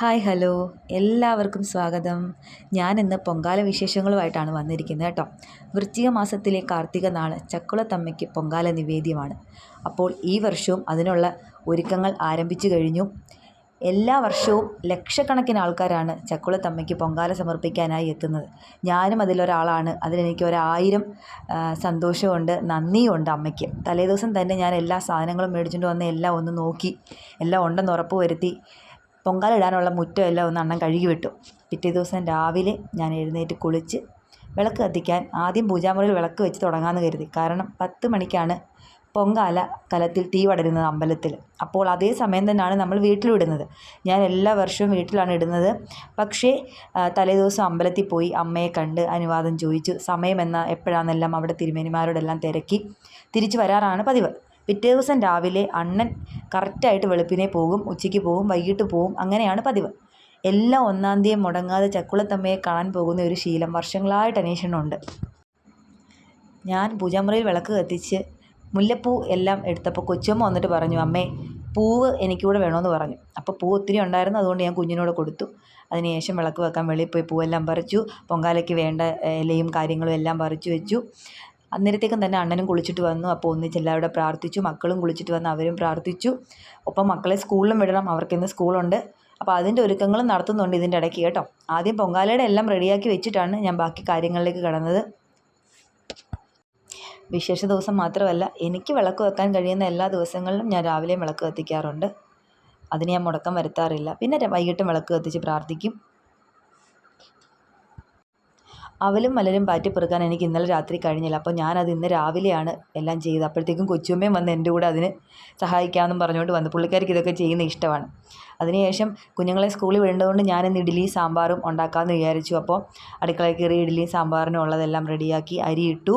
Hi hello. എല്ലാവർക്കും സ്വാഗതം. ഞാൻ ഇന്ന് പൊങ്കാല വിശേഷങ്ങളുമായിട്ടാണ് വന്നിരിക്കുന്നത് കേട്ടോ. വൃശ്ചിക മാസത്തിലെ കാർത്തിക നാൾ ചക്കുളത്തമ്മയ്ക്ക് പൊങ്കാല നിവേദ്യമാണ്. അപ്പോൾ ഈ വർഷവും അതിനുള്ള ഒരുക്കങ്ങൾ ആരംഭിച്ചു കഴിഞ്ഞു. എല്ലാ വർഷവും ലക്ഷക്കണക്കിന് ആൾക്കാരാണ് ചക്കുളത്തമ്മയ്ക്ക് പൊങ്കാല സമർപ്പിക്കാനായി എത്തുന്നത്. ഞാനും അതിലൊരാളാണ്. അതിലെനിക്ക് ഒരായിരം സന്തോഷമുണ്ട് നന്ദിയുണ്ട് അമ്മയ്ക്ക്. തലേദിവസം തന്നെ ഞാൻ എല്ലാ സാധനങ്ങളും മേടിച്ചുകൊണ്ട് വന്ന് എല്ലാം ഒന്ന് നോക്കി എല്ലാം ഉണ്ടെന്ന് ഉറപ്പ് വരുത്തി പൊങ്കാല ഇടാനുള്ള മുറ്റം എല്ലാം ഒന്ന് അണ്ണൻ കഴുകി വിട്ടു. പിറ്റേ ദിവസം രാവിലെ ഞാൻ എഴുന്നേറ്റ് കുളിച്ച് വിളക്ക് കത്തിക്കാൻ ആദ്യം പൂജാമുറിയിൽ വിളക്ക് വെച്ച് തുടങ്ങാമെന്ന് കരുതി. കാരണം പത്ത് മണിക്കാണ് പൊങ്കാല കലത്തിൽ തീ വടരുന്നത് അമ്പലത്തിൽ. അപ്പോൾ അതേ സമയം തന്നെയാണ് നമ്മൾ വീട്ടിലും ഇടുന്നത്. ഞാൻ എല്ലാ വർഷവും വീട്ടിലാണ് ഇടുന്നത്. പക്ഷേ തലേദിവസം അമ്പലത്തിൽ പോയി അമ്മയെ കണ്ട് അനുവാദം ചോദിച്ചു. സമയമെന്ന എപ്പോഴാണെന്നെല്ലാം അവിടെ തിരുമേനിമാരോടെല്ലാം തിരക്കി തിരിച്ചു വരാറാണ് പതിവ്. പിറ്റേ ദിവസം രാവിലെ അണ്ണൻ കറക്റ്റായിട്ട് വെളുപ്പിനെ പോകും ഉച്ചയ്ക്ക് പോകും വൈകിട്ട് പോകും അങ്ങനെയാണ് പതിവ്. എല്ലാ ഒന്നാം തീയതി മുടങ്ങാതെ ചക്കുളത്തമ്മയെ കാണാൻ പോകുന്ന ഒരു ശീലം വർഷങ്ങളായിട്ട് അന്വേഷണമുണ്ട്. ഞാൻ പൂജാമുറിയിൽ വിളക്ക് കത്തിച്ച് മുല്ലപ്പൂ എല്ലാം എടുത്തപ്പോൾ കൊച്ചമ്മ വന്നിട്ട് പറഞ്ഞു അമ്മേ പൂവ് എനിക്കൂടെ വേണമെന്ന് പറഞ്ഞു. അപ്പോൾ പൂ ഒത്തിരി ഉണ്ടായിരുന്നു അതുകൊണ്ട് ഞാൻ കുഞ്ഞിനോട് കൊടുത്തു. അതിനുശേഷം വിളക്ക് വെക്കാൻ വെളിയിൽ പോയി പൂവെല്ലാം പറിച്ചു പൊങ്കാലയ്ക്ക് വേണ്ട ഇലയും കാര്യങ്ങളും എല്ലാം പറിച്ചു വെച്ചു. അന്നേരത്തേക്കും തന്നെ അണ്ണനും കുളിച്ചിട്ട് വന്നു. അപ്പോൾ ഒന്നിച്ച് എല്ലാവരും പ്രാർത്ഥിച്ചു. മക്കളും കുളിച്ചിട്ട് വന്ന് അവരും പ്രാർത്ഥിച്ചു. ഒപ്പം മക്കളെ സ്കൂളിലും വിടണം. അവർക്കിന്ന് സ്കൂളുണ്ട്. അപ്പോൾ അതിന്റെ ഒരുക്കങ്ങളും നടത്തുന്നുണ്ട് ഇതിന്റെ ഇടയ്ക്ക് കേട്ടോ. ആദ്യം പൊങ്കാലയുടെ എല്ലാം റെഡിയാക്കി വെച്ചിട്ടാണ് ഞാൻ ബാക്കി കാര്യങ്ങളിലേക്ക് കടന്നത്. വിശേഷ ദിവസം മാത്രമല്ല എനിക്ക് വിളക്ക് വെക്കാൻ കഴിയുന്ന എല്ലാ ദിവസങ്ങളിലും ഞാൻ രാവിലെയും വിളക്ക് കത്തിക്കാറുണ്ട്. അതിന് ഞാൻ മുടക്കം വരുത്താറില്ല. പിന്നെ വൈകിട്ടും വിളക്ക് കത്തിച്ച് പ്രാർത്ഥിക്കും. അവലും മലരും പാറ്റി പെറുക്കാൻ എനിക്ക് ഇന്നലെ രാത്രി കഴിഞ്ഞില്ല. അപ്പോൾ ഞാനത് ഇന്ന് രാവിലെയാണ് എല്ലാം ചെയ്തത്. അപ്പോഴത്തേക്കും കൊച്ചുമ്മയും വന്ന് എന്റെ കൂടെ അതിന് സഹായിക്കാമെന്നും പറഞ്ഞുകൊണ്ട് വന്നു. പുള്ളിക്കാർക്ക് ഇതൊക്കെ ചെയ്യുന്ന ഇഷ്ടമാണ്. അതിനുശേഷം കുഞ്ഞുങ്ങളെ സ്കൂളിൽ വിടേണ്ടതുകൊണ്ട് ഞാനിന്ന് ഇഡ്ഡലിയും സാമ്പാറും ഉണ്ടാക്കാമെന്ന് വിചാരിച്ചു. അപ്പോൾ അടുക്കളയിൽ കയറി ഇഡ്ഡലിയും സാമ്പാറിനും ഉള്ളതെല്ലാം റെഡിയാക്കി അരിയിട്ടു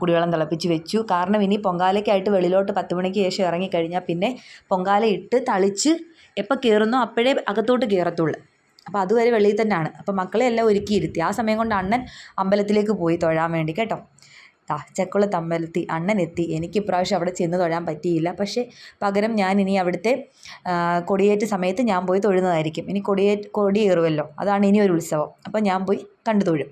കുടിവെള്ളം തിളപ്പിച്ച് വെച്ചു. കാരണം ഇനി പൊങ്കാലയ്ക്കായിട്ട് വെളിയിലോട്ട് പത്ത് മണിക്ക് ശേഷം ഇറങ്ങിക്കഴിഞ്ഞാൽ പിന്നെ പൊങ്കാല ഇട്ട് തളിച്ച് എപ്പോൾ കയറുന്നോ അപ്പോഴേ അകത്തോട്ട് കയറത്തുള്ളൂ. അപ്പോൾ അതുവരെ വെളിയിൽ തന്നെയാണ്. അപ്പോൾ മക്കളെ എല്ലാം ഒരുക്കിയിരുത്തി. ആ സമയം കൊണ്ട് അണ്ണൻ അമ്പലത്തിലേക്ക് പോയി തൊഴാൻ വേണ്ടി കേട്ടോ. ദാ ചെക്കുളത്ത് അമ്പലത്തിൽ അണ്ണൻ എത്തി. എനിക്ക് ഇപ്രാവശ്യം അവിടെ ചെന്ന് തൊഴാൻ പറ്റിയില്ല. പക്ഷേ പകരം ഞാൻ ഇനി അവിടുത്തെ കൊടിയേറ്റ സമയത്ത് ഞാൻ പോയി തൊഴുന്നതായിരിക്കും. ഇനി കൊടിയേറ്റ് കൊടിയേറുമല്ലോ അതാണ് ഇനി ഒരു ഉത്സവം. അപ്പോൾ ഞാൻ പോയി കണ്ടു തൊഴും.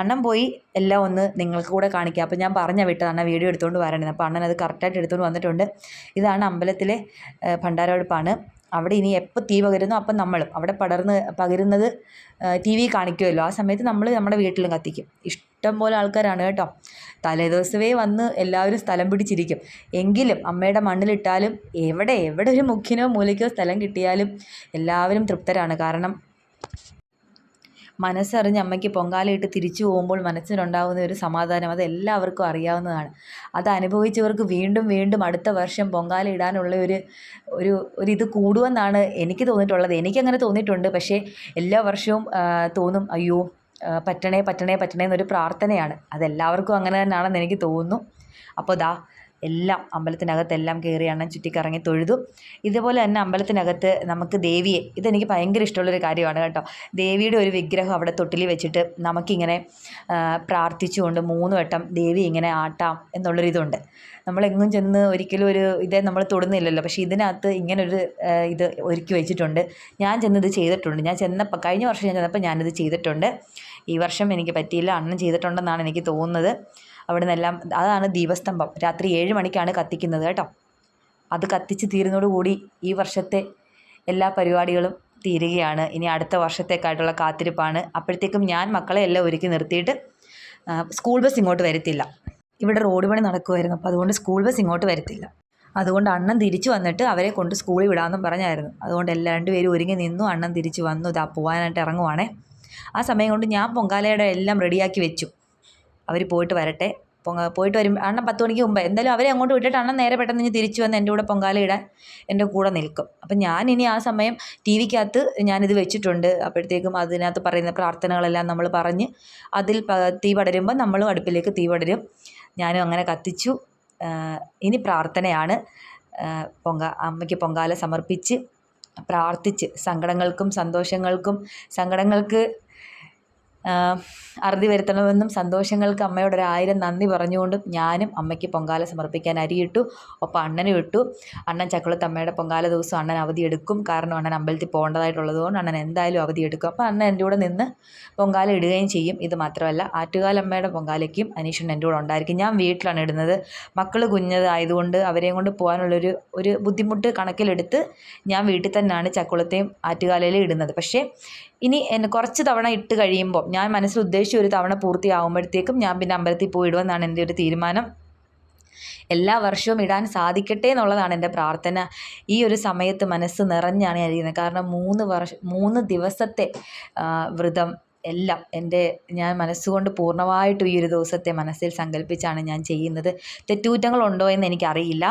അണ്ണൻ പോയി എല്ലാം ഒന്ന് നിങ്ങൾക്ക് കൂടെ കാണിക്കാം. അപ്പോൾ ഞാൻ പറഞ്ഞ അണ്ണൻ വീഡിയോ എടുത്തുകൊണ്ട് വരണേ അപ്പോൾ അണ്ണൻ അത് കറക്റ്റായിട്ട് എടുത്തുകൊണ്ട് വന്നിട്ടുണ്ട്. ഇതാണ് അമ്പലത്തിലെ ഭണ്ഡാരവെടുപ്പാണ്. അവിടെ ഇനി എപ്പോൾ തീ പകരുന്നു അപ്പം നമ്മളും. അവിടെ പടർന്ന് പകരുന്നത് ടി വി കാണിക്കുമല്ലോ. ആ സമയത്ത് നമ്മൾ നമ്മുടെ വീട്ടിലും കത്തിക്കും. ഇഷ്ടം പോലെ ആൾക്കാരാണ് കേട്ടോ. തലേദിവസമേ വന്ന് എല്ലാവരും സ്ഥലം പിടിച്ചിരിക്കും. എങ്കിലും അമ്മയുടെ മണ്ണിലിട്ടാലും എവിടെ എവിടെ ഒരു മുഖ്യനോ മൂലയ്ക്കോ സ്ഥലം കിട്ടിയാലും എല്ലാവരും തൃപ്തരാണ്. കാരണം മനസ്സറിഞ്ഞ് അമ്മയ്ക്ക് പൊങ്കാലയിട്ട് തിരിച്ചു പോകുമ്പോൾ മനസ്സിനുണ്ടാകുന്ന ഒരു സമാധാനം അത് എല്ലാവർക്കും അറിയാവുന്നതാണ്. അത് അനുഭവിച്ചവർക്ക് വീണ്ടും വീണ്ടും അടുത്ത വർഷം പൊങ്കാല ഇടാനുള്ള ഒരു ഒരു ഒരു ഇത് കൂടുമെന്നാണ് എനിക്ക് തോന്നിയിട്ടുള്ളത്. എനിക്കങ്ങനെ തോന്നിയിട്ടുണ്ട്. പക്ഷേ എല്ലാ വർഷവും തോന്നും അയ്യോ പറ്റണേ പറ്റണേ പറ്റണേ എന്നൊരു പ്രാർത്ഥനയാണ്. അതെല്ലാവർക്കും അങ്ങനെ തന്നെയാണെന്ന് എനിക്ക് തോന്നുന്നു. അപ്പോൾ ദാ എല്ലാം അമ്പലത്തിനകത്തെല്ലാം കയറി അണ്ണൻ ചുറ്റിക്കറങ്ങി തൊഴുതും. ഇതുപോലെ തന്നെ അമ്പലത്തിനകത്ത് നമുക്ക് ദേവിയെ ഇതെനിക്ക് ഭയങ്കര ഇഷ്ടമുള്ളൊരു കാര്യമാണ് കേട്ടോ. ദേവിയുടെ ഒരു വിഗ്രഹം അവിടെ തൊട്ടിൽ വെച്ചിട്ട് നമുക്കിങ്ങനെ പ്രാർത്ഥിച്ചുകൊണ്ട് മൂന്ന് വട്ടം ദേവി ഇങ്ങനെ ആട്ടാം എന്നുള്ളൊരിതുണ്ട്. നമ്മളെങ്ങും ചെന്ന് ഒരിക്കലും ഒരു ഇതേ നമ്മൾ തൊടുന്നില്ലല്ലോ. പക്ഷേ ഇതിനകത്ത് ഇങ്ങനൊരു ഇത് ഒരുക്കി വെച്ചിട്ടുണ്ട്. ഞാൻ ചെന്നിത് ചെയ്തിട്ടുണ്ട്. ഞാൻ ചെന്നപ്പോൾ കഴിഞ്ഞ വർഷം ഞാൻ ചെന്നപ്പോൾ ഞാനിത് ചെയ്തിട്ടുണ്ട്. ഈ വർഷം എനിക്ക് പറ്റിയില്ല. അണ്ണൻ ചെയ്തിട്ടുണ്ടെന്നാണ് എനിക്ക് തോന്നുന്നത്. അവിടെ നിന്നെല്ലാം അതാണ് ദീപസ്തംഭം. രാത്രി ഏഴ് മണിക്കാണ് കത്തിക്കുന്നത് കേട്ടോ. അത് കത്തിച്ച് തീരുന്നതോടുകൂടി ഈ വർഷത്തെ എല്ലാ പരിപാടികളും തീരുകയാണ്. ഇനി അടുത്ത വർഷത്തേക്കായിട്ടുള്ള കാത്തിരിപ്പാണ്. അപ്പോഴത്തേക്കും ഞാൻ മക്കളെ എല്ലാം ഒരുക്കി നിർത്തിയിട്ട് സ്കൂൾ ബസ് ഇങ്ങോട്ട് വരത്തില്ല. ഇവിടെ റോഡ് പണി നടക്കുമായിരുന്നു അപ്പോൾ അതുകൊണ്ട് സ്കൂൾ ബസ് ഇങ്ങോട്ട് വരത്തില്ല. അതുകൊണ്ട് അണ്ണൻ തിരിച്ചു വന്നിട്ട് അവരെ കൊണ്ട് സ്കൂളിൽ വിടാമെന്നും പറഞ്ഞായിരുന്നു. അതുകൊണ്ട് എല്ലാ രണ്ടുപേരും ഒരുങ്ങി നിന്നു. അണ്ണൻ തിരിച്ചു വന്നു. ഇതാ പോകാനായിട്ട് ഇറങ്ങുവാണേ. ആ സമയം കൊണ്ട് ഞാൻ പൊങ്കാലയുടെ എല്ലാം റെഡിയാക്കി വെച്ചു. അവർ പോയിട്ട് വരട്ടെ. പൊങ്ക പോയിട്ട് വരും. അണ്ണൻ പത്ത് മണിക്ക് മുമ്പ്. എന്തായാലും അവരെ അങ്ങോട്ട് വിട്ടിട്ട് അണ്ണൻ നേരെ പെട്ടെന്ന് തിരിച്ചു വന്ന് എന്റെ കൂടെ പൊങ്കാല ഇടാൻ എന്റെ കൂടെ നിൽക്കും. അപ്പം ഞാൻ ഇനി ആ സമയം ടി വിക്കകത്ത് ഞാനിത് വെച്ചിട്ടുണ്ട്. അപ്പോഴത്തേക്കും അതിനകത്ത് പറയുന്ന പ്രാർത്ഥനകളെല്ലാം നമ്മൾ പറഞ്ഞ് അതിൽ തീ പടരുമ്പോൾ നമ്മളും അടുപ്പിലേക്ക് തീ പടരും. ഞാനും അങ്ങനെ കത്തിച്ചു. ഇനി പ്രാർത്ഥനയാണ്. പൊങ്ക അമ്മയ്ക്ക് പൊങ്കാല സമർപ്പിച്ച് പ്രാർത്ഥിച്ച് സങ്കടങ്ങൾക്കും സന്തോഷങ്ങൾക്കും സങ്കടങ്ങൾക്ക് അറുതി വരുത്തണമെന്നും സന്തോഷങ്ങൾക്ക് അമ്മയോട് ഒരു ആയിരം നന്ദി പറഞ്ഞുകൊണ്ടും ഞാനും അമ്മയ്ക്ക് പൊങ്കാല സമർപ്പിക്കാൻ അരിയിട്ടു ഒപ്പം അണ്ണനും ഇട്ടു. അണ്ണൻ ചക്കുളത്ത് അമ്മയുടെ പൊങ്കാല ദിവസം അണ്ണൻ അവധി എടുക്കും. കാരണം അണ്ണൻ അമ്പലത്തിൽ പോകേണ്ടതായിട്ടുള്ളത് കൊണ്ട് അണ്ണൻ എന്തായാലും അവധി എടുക്കും. അപ്പോൾ അണ്ണൻ എന്റെ കൂടെ നിന്ന് പൊങ്കാല ഇടുകയും ചെയ്യും. ഇത് മാത്രമല്ല ആറ്റുകാലമ്മയുടെ പൊങ്കാലയ്ക്കും അനീഷൻ എന്റെ കൂടെ ഉണ്ടായിരിക്കും. ഞാൻ വീട്ടിലാണ് ഇടുന്നത്. മക്കൾ കുഞ്ഞതായതുകൊണ്ട് അവരെയും കൊണ്ട് പോകാനുള്ളൊരു ഒരു ബുദ്ധിമുട്ട് കണക്കിലെടുത്ത് ഞാൻ വീട്ടിൽ തന്നെയാണ് ചക്കുളത്തെയും ആറ്റുകാലയിലും ഇടുന്നത്. പക്ഷേ ഇനി കുറച്ച് തവണ ഇട്ട് കഴിയുമ്പോൾ ഞാൻ മനസ്സിൽ ഉദ്ദേശിച്ച ഒരു തവണ പൂർത്തിയാകുമ്പോഴത്തേക്കും ഞാൻ പിന്നെ അമ്പലത്തിൽ പോയി ഇടുമെന്നാണ് എന്റെ ഒരു തീരുമാനം. എല്ലാ വർഷവും ഇടാൻ സാധിക്കട്ടെ എന്നുള്ളതാണ് എന്റെ പ്രാർത്ഥന. ഈ ഒരു സമയത്ത് മനസ്സ് നിറഞ്ഞാണ് ഞാൻ ഇരിക്കുന്നത്. കാരണം മൂന്ന് വർഷ മൂന്ന് ദിവസത്തെ വ്രതം എല്ലാം എന്റെ ഞാൻ മനസ്സുകൊണ്ട് പൂർണമായിട്ടും ഈ ഒരു ദിവസത്തെ മനസ്സിൽ സങ്കല്പിച്ചാണ് ഞാൻ ചെയ്യുന്നത്. തെറ്റുകുറ്റങ്ങളുണ്ടോ എന്ന് എനിക്കറിയില്ല.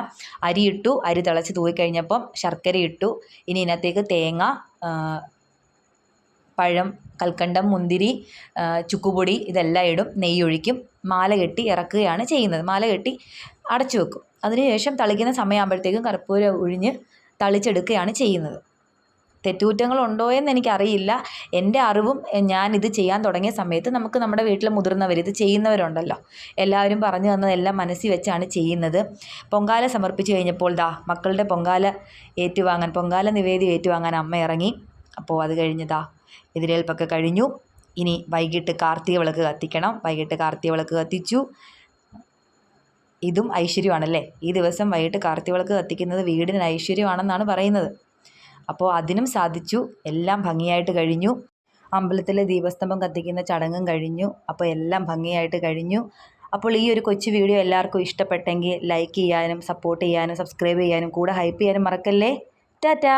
അരി ഇട്ടു അരി തിളച്ച് തൂക്കിക്കഴിഞ്ഞപ്പം ശർക്കര ഇട്ടു ഇനി ഇതിനകത്തേക്ക് തേങ്ങ പഴം കൽക്കണ്ടം മുന്തിരി ചുക്കുപൊടി ഇതെല്ലാം ഇടും. നെയ്യൊഴിക്കും. മാല കെട്ടി ഇറക്കുകയാണ് ചെയ്യുന്നത്. മാല കെട്ടി അടച്ചു വെക്കും. അതിനുശേഷം തളിക്കുന്ന സമയമാകുമ്പോഴത്തേക്കും കർപ്പൂരം ഒഴിഞ്ഞ് തളിച്ചെടുക്കുകയാണ് ചെയ്യുന്നത്. തെറ്റുകുറ്റങ്ങളുണ്ടോ എന്ന് എനിക്കറിയില്ല. എന്റെ അറിവും ഞാൻ ഇത് ചെയ്യാൻ തുടങ്ങിയ സമയത്ത് നമുക്ക് നമ്മുടെ വീട്ടിൽ മുതിർന്നവർ ഇത് ചെയ്യുന്നവരുണ്ടല്ലോ. എല്ലാവരും പറഞ്ഞു തന്നതെല്ലാം മനസ്സിൽ വെച്ചാണ് ചെയ്യുന്നത്. പൊങ്കാല സമർപ്പിച്ച് കഴിഞ്ഞപ്പോൾ ദാ മക്കളുടെ പൊങ്കാല ഏറ്റുവാങ്ങാൻ പൊങ്കാല നിവേദ്യം ഏറ്റുവാങ്ങാൻ അമ്മ ഇറങ്ങി. അപ്പോൾ അത് കഴിഞ്ഞതാ എതിരേൽപ്പൊക്കെ കഴിഞ്ഞു. ഇനി വൈകിട്ട് കാർത്തിക വിളക്ക് കത്തിക്കണം. വൈകിട്ട് കാർത്തിക വിളക്ക് കത്തിച്ചു. ഇതും ഐശ്വര്യമാണല്ലേ? ഈ ദിവസം വൈകിട്ട് കാർത്തിക വിളക്ക് കത്തിക്കുന്നത് വീടിന് ഐശ്വര്യമാണെന്നാണ് പറയുന്നത്. അപ്പോൾ അതിനും സാധിച്ചു. എല്ലാം ഭംഗിയായിട്ട് കഴിഞ്ഞു. അമ്പലത്തിലെ ദീപസ്തംഭം കത്തിക്കുന്ന ചടങ്ങും കഴിഞ്ഞു. അപ്പോൾ എല്ലാം ഭംഗിയായിട്ട് കഴിഞ്ഞു. അപ്പോൾ ഈ ഒരു കൊച്ചു വീഡിയോ എല്ലാവർക്കും ഇഷ്ടപ്പെട്ടെങ്കിൽ ലൈക്ക് ചെയ്യാനും സപ്പോർട്ട് ചെയ്യാനും സബ്സ്ക്രൈബ് ചെയ്യാനും കൂടെ ഹൈപ്പ് ചെയ്യാനും മറക്കല്ലേ? ടാറ്റാ!